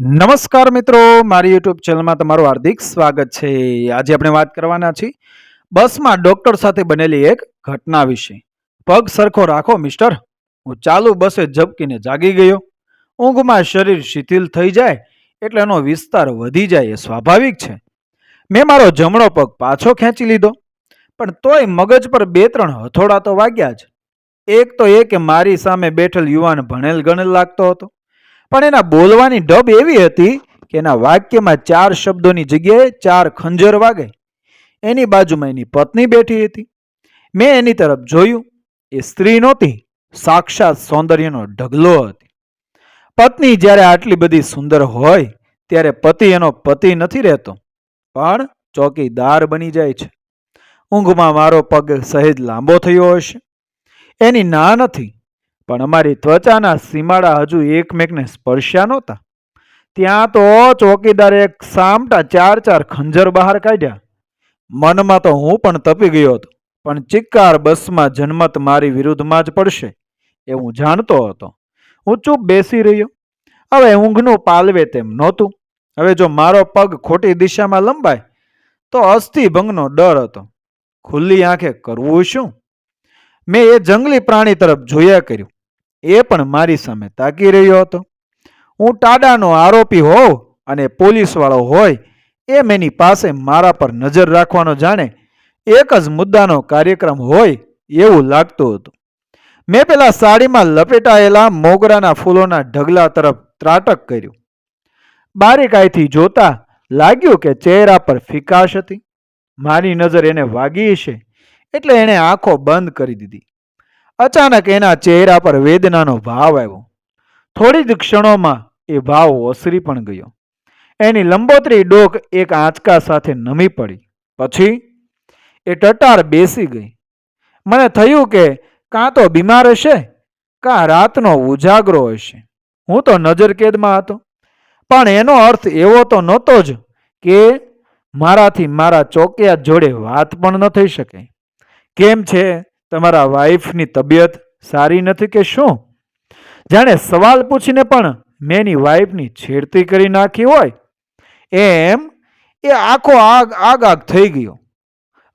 નમસ્કાર મિત્રો, મારી યુટ્યુબ ચેનલમાં તમારું હાર્દિક સ્વાગત છે. આજે આપણે વાત કરવાના છીએ બસમાં ડોક્ટર સાથે બનેલી એક ઘટના વિશે. પગ સરખો રાખો મિસ્ટર હું ચાલુ બસે ઝબકીને જાગી ગયો. ઊંઘમાં શરીર શિથિલ થઈ જાય એટલે એનો વિસ્તાર વધી જાય એ સ્વાભાવિક છે. મેં મારો જમણો પગ પાછો ખેંચી લીધો, પણ તોય મગજ પર બે ત્રણ હથોડા તો વાગ્યા જ. એક તો એ કે મારી સામે બેઠેલ યુવાન ભણેલ ગણેલ લાગતો હતો. પણ એના બોલવાની ઢબ એવી હતી કે એના વાક્યમાં ચાર શબ્દોની જગ્યાએ ચાર ખંજર વાગે. એની બાજુમાં એની પત્ની બેઠી હતી. મેં એની તરફ જોયું. એ સ્ત્રી નહોતી, સાક્ષાત સૌંદર્યનો ઢગલો હતી. પત્ની જ્યારે આટલી બધી સુંદર હોય, ત્યારે પતિ એનો પતિ નથી રહેતો. પણ ચોકીદાર બની જાય છે. ઊંઘમાં મારો પગ સહેજ લાંબો થયો હશે. એની ના નથી. પણ અમારી ત્વચાના સીમાડા હજુ એકમેકને સ્પર્શ્યા નહોતા. ત્યાં તો ચોકીદારે એક સામટા ચાર ચાર ખંજર બહાર કાઢ્યા. મનમાં તો હું પણ તપી ગયો હતો, પણ ચિક્કાર બસમાં જન્મત મારી વિરુદ્ધમાં જ પડશે એ હું જાણતો હતો. હું ચૂપ બેસી રહ્યો. હવે ઊંઘનું પાલવે તેમ નહોતું. હવે જો મારો પગ ખોટી દિશામાં લંબાય, તો અસ્થિભંગનો ડર હતો. ખુલ્લી આંખે કરવું શું? મેં એ જંગલી પ્રાણી તરફ જોયા કર્યું. એ પણ મારી સામે તાકી રહ્યો હતો. હું ટાડાનો આરોપી હોઉં અને પોલીસવાળો હોય એમ એની પાસે મારા પર નજર રાખવાનો જાણે એક જ મુદ્દાનો કાર્યક્રમ હોય એવું લાગતું હતું. મેં પેલા સાડીમાં લપેટાયેલા મોગરાના ફૂલોના ઢગલા તરફ ત્રાટક કર્યું. બારીકાઈથી જોતા લાગ્યું કે ચહેરા પર ફિકાશ હતી. મારી નજર એને વાગી છે, એટલે એણે આંખો બંધ કરી દીધી. અચાનક એના ચહેરા પર વેદનાનો ભાવ આવ્યો. થોડી જ ક્ષણોમાં એ ભાવ ઓસરી પણ ગયો. એની લંબોતરી ડોક એક આંચકા સાથે નમી પડી. પછી એ ટટાર બેસી ગઈ. મને થયું કે કાં તો બીમાર હશે, કાં રાતનો ઉજાગરો હશે. હું તો નજરકેદમાં હતો. પણ એનો અર્થ એવો તો નહોતો જ કે મારાથી મારા ચોકિયા જોડે વાત પણ ન થઈ શકે. કેમ છે? તમારા વાઈફની તબિયત સારી નથી કે શું? જાણે સવાલ પૂછીને પણ મેં એની વાઈફની છેડતી કરી નાખી હોય. એમ એ આખો આગ આગ આગ થઈ ગયો.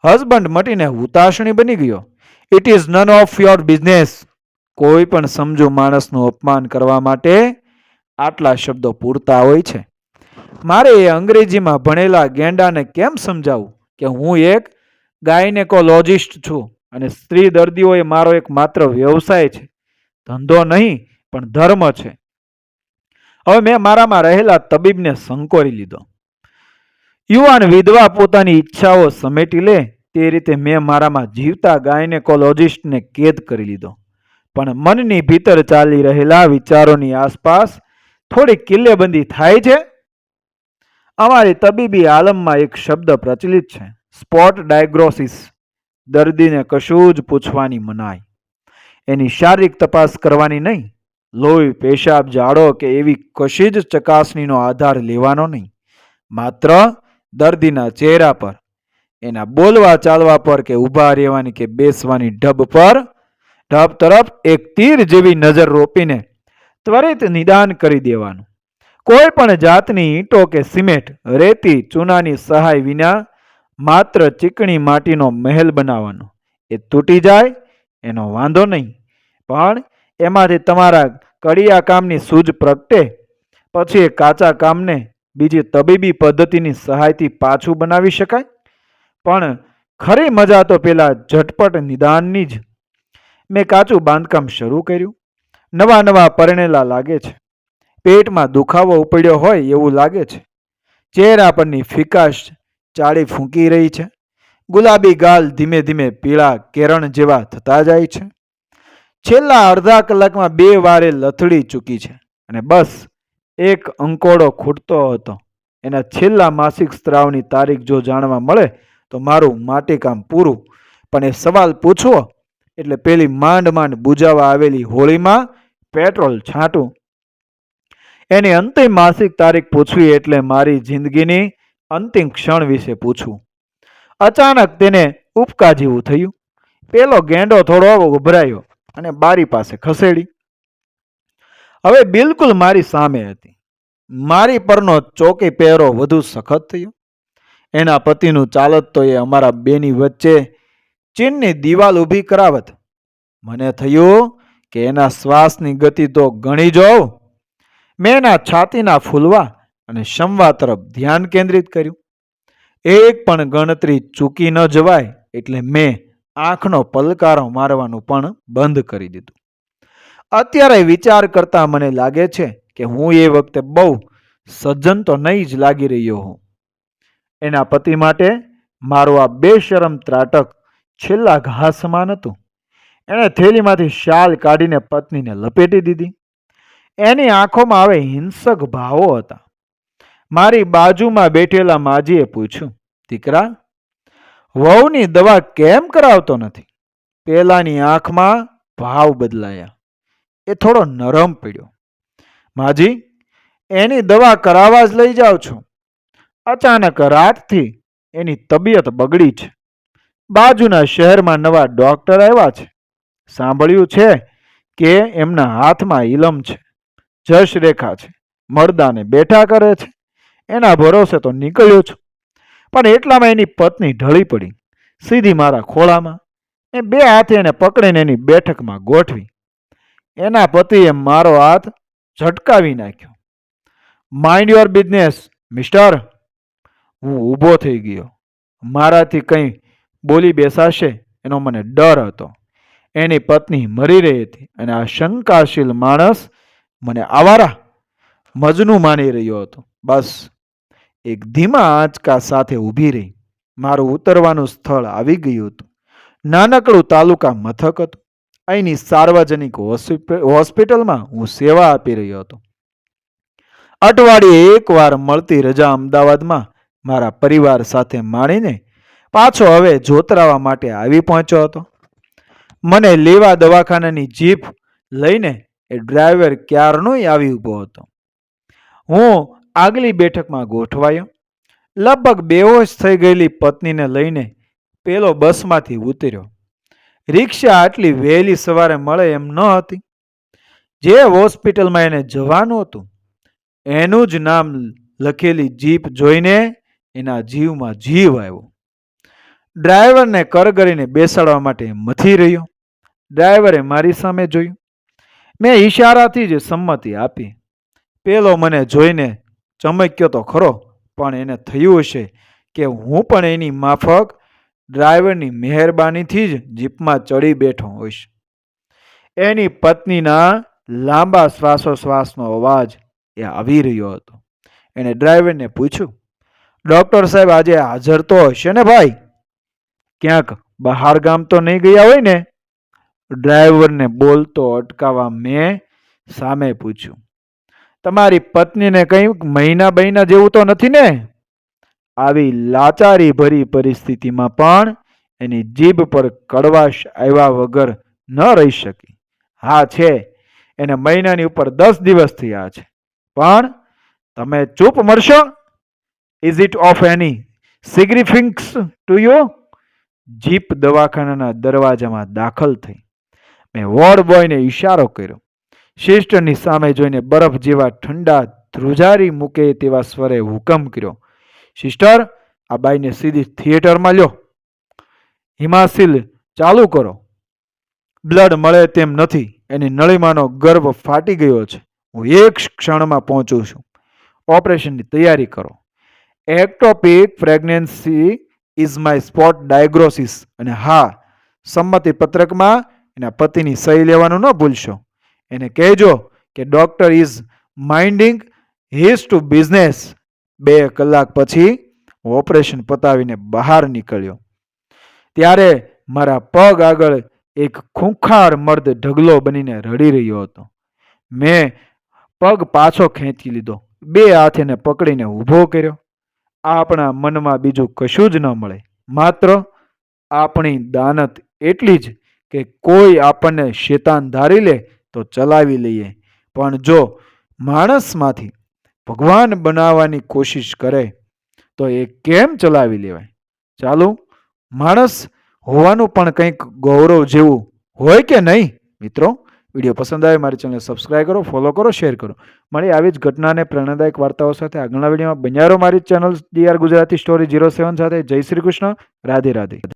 હસબન્ડ મટીને હુતાશણી બની ગયો. It is none of your business કોઈ પણ સમજુ માણસનું અપમાન કરવા માટે આટલા શબ્દો પૂરતા હોય છે. મારે એ અંગ્રેજીમાં ભણેલા ગેંડાને કેમ સમજાવું કે હું એક ગાયનેકોલોજિસ્ટ છું? અને સ્ત્રી દર્દીઓ એ મારો એક માત્ર વ્યવસાય છે. ધંધો નહીં, પણ ધર્મ છે. હવે મેં મારામાં રહેલા તબીબને સંકોરી લીધો. યુવાન વિધવા પોતાની ઈચ્છાઓ સમેટી લે, તે રીતે મેં મારામાં જીવતા ગાયનેકોલોજિસ્ટને કેદ કરી લીધો. પણ મનની ભીતર ચાલી રહેલા વિચારોની આસપાસ થોડી કિલ્લેબંધી થાય છે. અમારી તબીબી આલમમાં એક શબ્દ પ્રચલિત છે, સ્પોટ ડાયગ્નોસિસ. દર્દીને કશું જ પૂછવાની મનાઈ. એની શારીરિક તપાસ કરવાની નહીં. લોહી, પેશાબ, જાડો કે એવી કશી જ ચકાસણીનો આધાર લેવાનો નહીં. માત્ર દર્દીના ચહેરા પર, એના બોલવા ચાલવા પર કે ઊભા રહેવાની કે બેસવાની ઢબ પર, ઢબ તરફ એક તીર જેવી નજર રોપીને ત્વરિત નિદાન કરી દેવાનું. કોઈ પણ જાતની ઈંટો કે સિમેન્ટ, રેતી, ચૂનાની સહાય વિના માત્ર ચીકણી માટીનો મહેલ બનાવવાનો. એ તૂટી જાય, એનો વાંધો નહીં. પણ એમાંથી તમારા કડિયા કામની સૂઝ પ્રગટે, પછી એ કાચા કામને બીજી તબીબી પદ્ધતિની સહાયથી પાછું બનાવી શકાય. પણ ખરી મજા તો પેલા ઝટપટ નિદાનની જ. મેં કાચું બાંધકામ શરૂ કર્યું. નવા નવા પરણેલા લાગે છે. પેટમાં દુખાવો ઉપડ્યો હોય એવું લાગે છે. ચહેરા પરની ફિકાશ ચાળી ફૂંકી રહી છે. ગુલાબી ગાલ ધીમે ધીમે પીળા કેરણ જેવા થતા જાય છે. છેલ્લા અડધા કલાકમાં બે વારે લથડી ચૂકી છે અને બસ એક અંકોડો ખૂટતો હતો. એના છેલ્લા માસિક સ્ત્રાવની તારીખ જો જાણવા મળે તો મારું માટીકામ પૂરું. પણ એ સવાલ પૂછવો એટલે પેલી માંડ માંડ બુજાવા આવેલી હોળીમાં પેટ્રોલ છાંટું એની અંતિમ માસિક તારીખ પૂછવી એટલે મારી જિંદગીની અંતિમ ક્ષણ વિશે પૂછવું અચાનક તેને ઉપકા જેવું થયું. પેલો ગેંડો થોડો ઉભરાયો અને બારી પાસે ખસેડી. હવે બિલકુલ મારી સામે હતી. મારી પરનો ચોકી પહેરો વધુ સખત થયો. એના પતિનું ચાલત તો એ અમારા બેની વચ્ચે ચીનની દિવાલ ઊભી કરાવત. મને થયું કે એના શ્વાસની ગતિ તો ગણી જોઉં. મેં એના છાતીના ફૂલવા અને શમવા તરફ ધ્યાન કેન્દ્રિત કર્યું. એક પણ ગણતરી ચૂકી ન જવાય એટલે મેં આંખનો પલકારો મારવાનું પણ બંધ કરી દીધું. અત્યારે વિચાર કરતા મને લાગે છે કે હું એ વખતે બહુ સજ્જન તો નહીં જ લાગી રહ્યો હું એના પતિ માટે મારું આ બેશરમ ત્રાટક છેલ્લા ઘા સમાન હતું એણે થેલીમાંથી શાલ કાઢીને પત્નીને લપેટી દીધી. એની આંખોમાં હવે હિંસક ભાવો હતા. મારી બાજુમાં બેઠેલા માજીએ પૂછ્યું, દીકરા, વહુની દવા કેમ કરાવતો નથી? પેલાની આંખમાં ભાવ બદલાયા. એ થોડો નરમ પડ્યો. માજી, એની દવા કરાવવા જ લઈ જાઉં છું. અચાનક રાતથી એની તબિયત બગડી છે. બાજુના શહેરમાં નવા ડોક્ટર આવ્યા છે. સાંભળ્યું છે કે એમના હાથમાં ઇલમ છે. જશ રેખા છે. મરદાને બેઠા કરે છે. એના ભરોસે તો નીકળ્યો છું. પણ એટલામાં એની પત્ની ઢળી પડી. સીધી મારા ખોળામાં. એ બે હાથે એને પકડીને એની બેઠકમાં ગોઠવી. એના પતિએ મારો હાથ ઝટકાવી નાખ્યો. માઇન્ડ યોર બિઝનેસ મિસ્ટર હું ઊભો થઈ ગયો. મારાથી કંઈ બોલી બેસાશે? એનો મને ડર હતો. એની પત્ની મરી રહી હતી અને આ શંકાશીલ માણસ મને આવારા, મજનું માની રહ્યો હતો. બસ. એક ધીમા આંચકા સાથે ઊભી રહી. મારું ઉતરવાનું સ્થળ આવી ગયું હતું. નાનકડું તાલુકા મથક હતું. અહીંની સાર્વજનિક હોસ્પિ- હોસ્પિટલમાં હું સેવા આપી રહ્યો હતો. અઠવાડિયે એકવાર મળતી રજા અમદાવાદમાં મારા પરિવાર સાથે માણીને પાછો હવે જોતરાવા માટે આવી પહોંચ્યો હતો. મને લેવા દવાખાનાની જીપ લઈને એ ડ્રાઈવર ક્યારનોય આવી ઊભો હતો. હું આગલી બેઠકમાં ગોઠવાયો. લગભગ બેહોશ થઈ ગયેલી પત્નીને લઈને પેલો બસમાંથી ઉતર્યો. રિક્ષા આટલી વહેલી સવારે મળે એમ ન હતી. જે હોસ્પિટલમાં એને જવાનું હતું, એનું જ નામ લખેલી જીપ જોઈને એના જીવમાં જીવ આવ્યો. ડ્રાઈવરને કરગરીને બેસાડવા માટે મથી રહ્યો. ડ્રાઈવરે મારી સામે જોયું. મેં ઈશારાથી જ સંમતિ આપી. પેલો મને જોઈને ચમક્યો તો ખરો, પણ એને થયું હશે કે હું પણ એની માફક ડ્રાઈવરની મહેરબાનીથી જ જીપમાં ચડી બેઠો હોઈશ. એની પત્નીના લાંબા શ્વાસોશ્વાસનો અવાજ એ આવી રહ્યો હતો. એણે ડ્રાઈવરને પૂછ્યું, ડૉક્ટર સાહેબ આજે હાજર તો હશે ને ભાઈ? ક્યાંક બહાર ગામ તો નહીં ગયા હોય ને? ડ્રાઈવરને બોલતો અટકાવવા મેં સામે પૂછ્યું તમારી પત્નીને કંઈ મહિના બહિના જેવું તો નથી ને? આવી લાચારી ભરી પરિસ્થિતિમાં પણ એની જીભ પર કડવાશ આવ્યા વગર ન રહી શકી. હા છે, એને મહિનાની ઉપર દસ દિવસ થયા છે. પણ તમે ચૂપ મળશો is it of any significance to you jeep દવાખાનાના દરવાજામાં દાખલ થઈ. મેં વોર્ડ બોયને ઈશારો કર્યો. સિસ્ટરની સામે જોઈને બરફ જેવા ઠંડા ધ્રુજારી મૂકે તેવા સ્વરે હુકમ કર્યો. સિસ્ટર, આ બાઈને સીધી થિયેટરમાં લ્યો. હિમાસિલ ચાલુ કરો. બ્લડ મળે તેમ નથી. એની નળીમાંનો ગર્ભ ફાટી ગયો છે. હું એક ક્ષણમાં પહોંચું છું. ઓપરેશનની તૈયારી કરો. Ectopic pregnancy is my spot diagnosis. અને હા સંમતિ પત્રકમાં એના પતિની સહી લેવાનું ન ભૂલશો. એને કહેજો કે doctor is minding his to business બે કલાક પછી ઓપરેશન પતાવીને બહાર નીકળ્યો. ત્યારે મારા પગ આગળ એક ખૂંખાર મર્દ ઢગલો બનીને રડી રહ્યો હતો. મેં પગ પાછો ખેંચી લીધો. બે હાથ એને પકડીને ઊભો કર્યો. આપણા મનમાં બીજું કશું જ ન મળે. માત્ર આપણી દાનત એટલી જ કે કોઈ આપણને શેતાન ધારી લે તો ચલાવી લઈએ. પણ જો માણસમાંથી ભગવાન બનાવવાની કોશિશ કરે, તો એ કેમ ચલાવી લેવાય? ચાલો, માણસ હોવાનું પણ કંઈક ગૌરવ જેવું હોય કે નહીં? મિત્રો, વીડિયો પસંદ આવે મારી ચેનલ સબસ્ક્રાઈબ કરો ફોલો કરો શેર કરો. મળી આવી જ ઘટનાને પ્રેરણાદાયક વાર્તાઓ સાથે આગળના વિડીયોમાં. બન્યારો મારી channel DR Gujarati story zero seven સાથે. જય શ્રી કૃષ્ણ. રાધે રાધે.